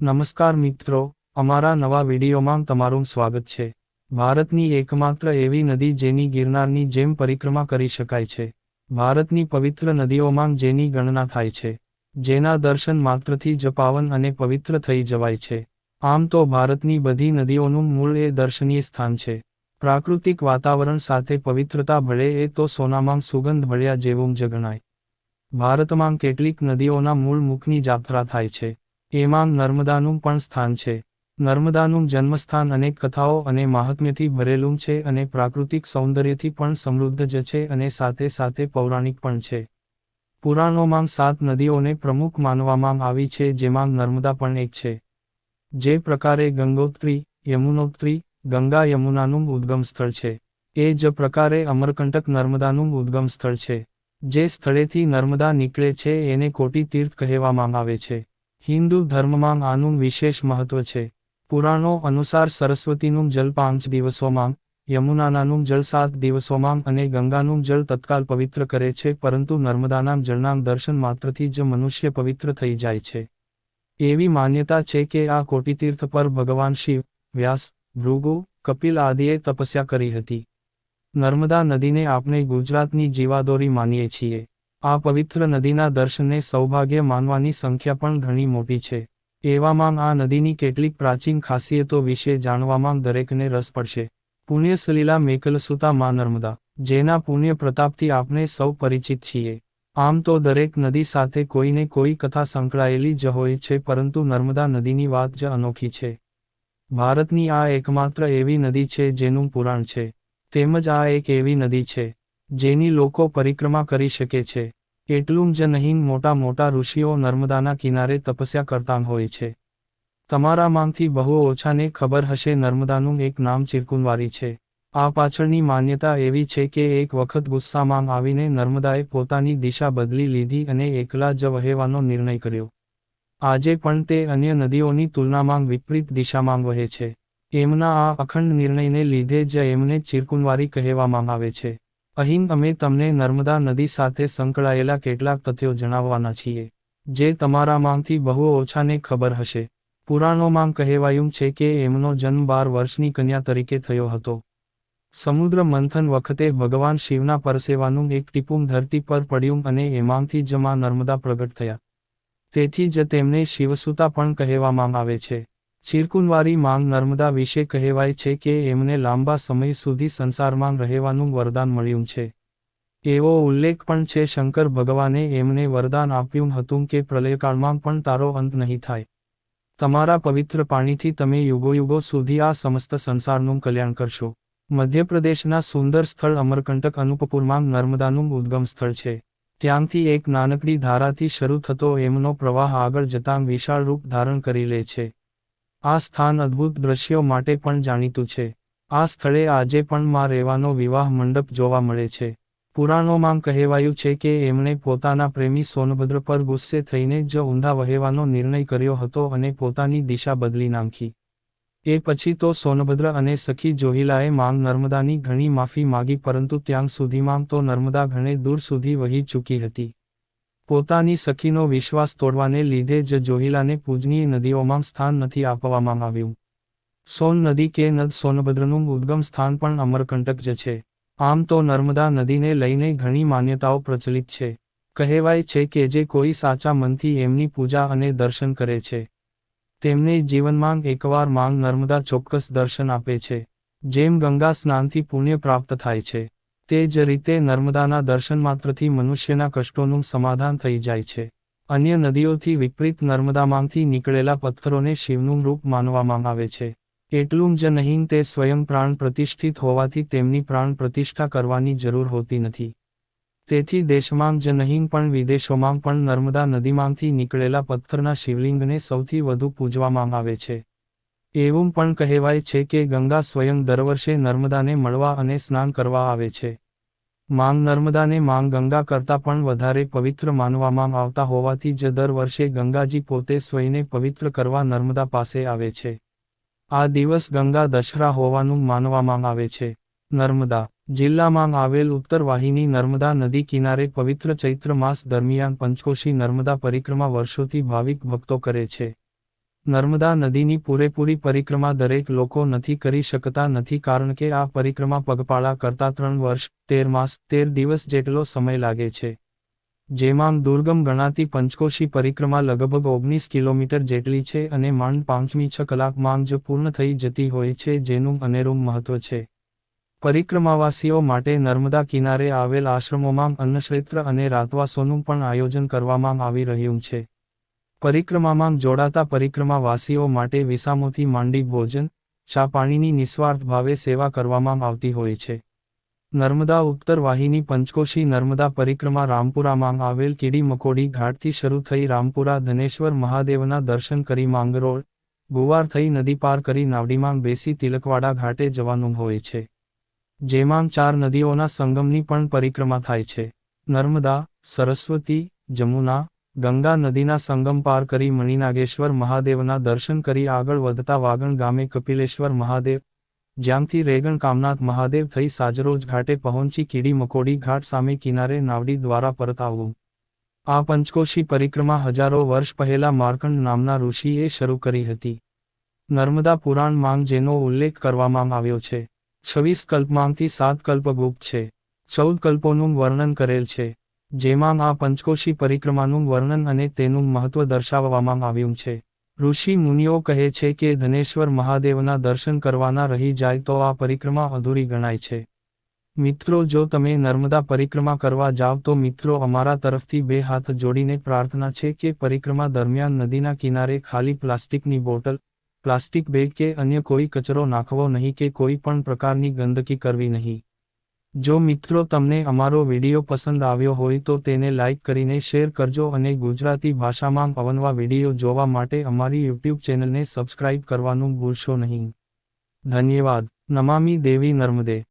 નમસ્કાર મિત્રો, અમારા નવા વિડીયોમાં તમારું સ્વાગત છે. ભારતની એકમાત્ર એવી નદી જેની ગિરનારની જેમ પરિક્રમા કરી શકાય છે. ભારતની પવિત્ર નદીઓમાં જેની ગણના થાય છે. જેના દર્શન માત્રથી જ પાવન અને પવિત્ર થઈ જવાય છે. આમ તો ભારતની બધી નદીઓનું મૂળ એ દર્શનીય સ્થાન છે. પ્રાકૃતિક વાતાવરણ સાથે પવિત્રતા ભળે એ તો સોનામાં સુગંધ ભળ્યા જેવું જ ગણાય. ભારતમાં કેટલીક નદીઓના મૂળ મુખની જાત્રા થાય છે. એમાં નર્મદાનું પણ સ્થાન છે. નર્મદાનું જન્મસ્થાન અનેક કથાઓ અને મહાત્મ્યથી ભરેલું છે અને પ્રાકૃતિક સૌંદર્યથી પણ સમૃદ્ધ જ છે અને સાથે સાથે પૌરાણિક પણ છે. પુરાણોમાં સાત નદીઓને પ્રમુખ માનવામાં આવી છે જેમાં નર્મદા પણ એક છે. જે પ્રકારે ગંગોત્રી, યમુનોત્રી, ગંગા યમુનાનું ઉદ્ગમ સ્થળ છે. એ જ પ્રકારે અમરકંટક નર્મદાનું ઉદ્ગમ સ્થળ છે. જે સ્થળેથી નર્મદા નીકળે છે એને કોટી તીર્થ કહેવામાં આવે છે. હિન્દુ ધર્મમાં આનું વિશેષ મહત્વ છે. પુરાણો અનુસાર સરસ્વતીનું જલ પાંચ દિવસોમાં, યમુનાનાનું જળ સાત દિવસોમાં અને ગંગાનું જળ તત્કાલ પવિત્ર કરે છે, પરંતુ નર્મદાના જળના દર્શન માત્રથી જ મનુષ્ય પવિત્ર થઈ જાય છે. એવી માન્યતા છે કે આ કોટીતીર્થ પર ભગવાન શિવ, વ્યાસ, ભૃગુ, કપિલ આદિએ તપસ્યા કરી હતી. નર્મદા નદીને આપણે ગુજરાતની જીવાદોરી માનીએ છીએ. આ પવિત્ર નદીના દર્શનને સૌભાગ્ય માનવાની સંખ્યા પણ ઘણી મોટી છે. એવામાં આ નદીની કેટલીક પ્રાચીન ખાસિયતો વિશે જાણવામાં દરેકને રસ પડશે. પુણ્યસલીલા મેકલસુતા મા નર્મદા, જેના પુણ્ય પ્રતાપથી આપણે સૌ પરિચિત છીએ. આમ તો દરેક નદી સાથે કોઈને કોઈ કથા સંકળાયેલી જ હોય છે, પરંતુ નર્મદા નદીની વાત જ અનોખી છે. ભારતની આ એકમાત્ર એવી નદી છે જેનું પુરાણ છે. તેમજ આ એક એવી નદી છે. જેની લોકો પરિક્રમા કરી શકે છે. એટલું જ નહીં, મોટા મોટા ઋષિઓ નર્મદાના કિનારે તપસ્યા કરતા હોય છે. તમારામાંથી બહુ ઓછાને ખબર હશે, નર્મદાનું એક નામ ચિરકુનવારી છે. આ પાછળની માન્યતા એવી છે કે એક વખત ગુસ્સામાં આવીને નર્મદાએ પોતાની દિશા બદલી લીધી અને એકલા જ વહેવાનો નિર્ણય કર્યો. આજે પણ તે અન્ય નદીઓની તુલનામાં વિપરીત દિશામાં વહે છે. એમના આ અખંડ નિર્ણયને લીધે જ એમને ચિરકુનવારી કહેવામાં આવે છે. અહીં અમે તમને નર્મદા નદી સાથે સંકળાયેલા કેટલાક તથ્યો જણાવવાના છીએ, જે તમારામાંથી બહુ ઓછાને ખબર હશે. પુરાણોમાં કહેવાયું છે કે એમનો જન્મ બાર વર્ષની કન્યા તરીકે થયો હતો. સમુદ્ર મંથન વખતે ભગવાન શિવના પરસેવાનું એક ટીપું ધરતી પર પડ્યું અને એમાંથી જ માં નર્મદા પ્રગટ થયા. તેથી જ તેમને શિવસુતા પણ કહેવામાં આવે છે. ચિરકુનવારી માંગ નર્મદા વિશે કહેવાય છે કે એમને લાંબા સમય સુધી સંસારમાં રહેવાનું વરદાન મળ્યું છે. એવો ઉલ્લેખ પણ છે શંકર ભગવાને એમને વરદાન આપ્યું હતું કે પ્રલયકાળમાં પણ તારો અંત નહીં થાય. તમારા પવિત્ર પાણીથી તમે યુગોયુગો સુધી આ સમસ્ત સંસારનું કલ્યાણ કરશો. મધ્યપ્રદેશના સુંદર સ્થળ અમરકંટક અનુપપુરમાં નર્મદાનું ઉદ્ગમ સ્થળ છે. ત્યાંથી એક નાનકડી ધારાથી શરૂ થતો એમનો પ્રવાહ આગળ જતાં વિશાળ રૂપ ધારણ કરી લે છે. આ સ્થાન અદ્ભુત દ્રશ્યો માટે પણ જાણીતું છે. આ સ્થળે આજે પણ માં રહેવાનો વિવાહ મંડપ જોવા મળે છે. પુરાણોમાં કહેવાયું છે કે એમણે પોતાના પ્રેમી સોનભદ્ર પર ગુસ્સે થઈને જ ઊંધા વહેવાનો નિર્ણય કર્યો હતો અને પોતાની દિશા બદલી નાખી. એ પછી તો સોનભદ્ર અને સખી જોહિલાએ માંગ નર્મદાની ઘણી માફી માગી પરંતુ ત્યાં સુધીમાં તો નર્મદા ઘણે દૂર સુધી વહી ચૂકી હતી. પોતાની સખીનો વિશ્વાસ તોડવાને લીધે જ જોહિલાને પૂજનીય નદીઓમાં સ્થાન નથી આપવામાં આવ્યું. સોન નદી કે નદ સોનભદ્રનું ઉદ્ગમ સ્થાન પણ અમરકંટક જ છે. આમ તો નર્મદા નદીને લઈને ઘણી માન્યતાઓ પ્રચલિત છે. કહેવાય છે કે જે કોઈ સાચા મનથી એમની પૂજા અને દર્શન કરે છે. તેમને જીવનમાં એકવાર માંગ નર્મદા ચોક્કસ દર્શન આપે છે. જેમ ગંગા સ્નાનથી પુણ્ય પ્રાપ્ત થાય છે. તે જ રીતે નર્મદાના દર્શન માત્રથી મનુષ્યના કષ્ટોનું સમાધાન થઈ જાય છે. અન્ય નદીઓથી વિપરીત નર્મદામાંથી નીકળેલા પથ્થરોને શિવનું રૂપ માનવામાં આવે છે. એટલું જ નહીં, તે સ્વયં પ્રાણ પ્રતિષ્ઠિત હોવાથી તેમની પ્રાણ પ્રતિષ્ઠા કરવાની જરૂર હોતી નથી. તેથી દેશમાં જ નહીં, પણ વિદેશોમાં પણ નર્મદા નદીમાંથી નીકળેલા પથ્થરના શિવલિંગને સૌથી વધુ પૂજવામાં આવે છે. એવું પણ કહેવાય છે કે ગંગા સ્વયં દર વર્ષે નર્મદાને મળવા અને સ્નાન કરવા આવે છે. માંગ નર્મદાને માંગ ગંગા કરતાં પણ વધારે પવિત્ર માનવામાં આવતા હોવાથી જ દર વર્ષે ગંગાજી પોતે સ્વયંને પવિત્ર કરવા નર્મદા પાસે આવે છે. આ દિવસ ગંગા દશરા હોવાનું માનવામાં આવે છે. નર્મદા જિલ્લામાં આવેલ ઉત્તર વાહિની નર્મદા નદી કિનારે પવિત્ર ચૈત્ર માસ દરમિયાન પંચકોશી નર્મદા પરિક્રમા વર્ષોથી ભાવિક ભક્તો કરે છે. નર્મદા નદીની પૂરેપૂરી પરિક્રમા દરેક લોકો નથી કરી શકતા નથી કારણ કે આ પરિક્રમા પગપાળા કરતા ત્રણ વર્ષ, તેર માસ, તેર દિવસ જેટલો સમય લાગે છે. જેમાં દુર્ગમ ગણાતી પંચકોશી પરિક્રમા લગભગ ઓગણીસ કિલોમીટર જેટલી છે અને માંડ પાંચમી છ કલાકમાં જ પૂર્ણ થઈ જતી હોય છે જેનું અનેરું મહત્વ છે. પરિક્રમાવાસીઓ માટે નર્મદા કિનારે આવેલ આશ્રમોમાં અન્નક્ષેત્ર અને રાતવાસોનું પણ આયોજન કરવામાં આવી રહ્યું છે. પરિક્રમામાં જોડાતા પરિક્રમાવાસીઓ માટે વિસામોથી માંડી ભોજન, ચા પાણીની નિસ્વાર્થ ભાવે સેવા કરવામાં આવતી હોય છે. નર્મદા ઉત્તર વાહિની પંચકોશી નર્મદા પરિક્રમા રામપુરામાં આવેલ કીડી મકોડી ઘાટથી શરૂ થઈ રામપુરા ધનેશ્વર મહાદેવના દર્શન કરી માંગરોળ, ગુવાર થઈ નદી પાર કરી નાવડીમાં બેસી તિલકવાડા ઘાટે જવાનું હોય છે. જેમાં ચાર નદીઓના સંગમની પણ પરિક્રમા થાય છે. નર્મદા, સરસ્વતી, જમુના ગંગા નદીના સંગમ પાર કરી મણિનાગેશ્વર મહાદેવના દર્શન કરી આગળ વધતા વાગણ ગામે કપિલેશ્વર મહાદેવ, જ્યાંથી રેગણ કામનાથ મહાદેવ થઈ સાજરોજ ઘાટે પહોંચી કીડી મકોડી ઘાટ સામે કિનારે નાવડી દ્વારા પરત આવવું. આ પંચકોશી પરિક્રમા હજારો વર્ષ પહેલા માર્કંડ નામના ઋષિએ શરૂ કરી હતી. નર્મદા પુરાણ માંગ જેનો ઉલ્લેખ કરવામાં આવ્યો છે. છવ્વીસ કલ્પમાંગથી સાત કલ્પ ગુપ્ત છે. ચૌદ કલ્પોનું વર્ણન કરેલ છે. જેમાં આ પંચકોશી પરિક્રમાનું વર્ણન અને તેનું મહત્વ દર્શાવવામાં આવ્યું છે. ઋષિ મુનિઓ કહે છે કે ધનેશ્વર મહાદેવના દર્શન કરવાના રહી જાય તો આ પરિક્રમા અધૂરી ગણાય છે. મિત્રો, જો તમે નર્મદા પરિક્રમા કરવા જાવ તો મિત્રો, અમારા તરફથી બે હાથ જોડીને પ્રાર્થના છે કે પરિક્રમા દરમિયાન નદીના કિનારે ખાલી પ્લાસ્ટિકની બોટલ, પ્લાસ્ટિક બેગ કે અન્ય કોઈ કચરો નાખવો નહીં કે કોઈ પણ પ્રકારની ગંદકી કરવી નહીં. જો મિત્રો તમને અમારો વીડિયો પસંદ આવ્યો હોય તો તેને લાઇક કરીને શેર કરજો અને ગુજરાતી ભાષામાં અવનવા વીડિયો જોવા માટે અમારી યુટ્યુબ ચેનલને સબસ્ક્રાઇબ કરવાનું ભૂલશો નહીં. ધન્યવાદ. નમામી દેવી નર્મદે.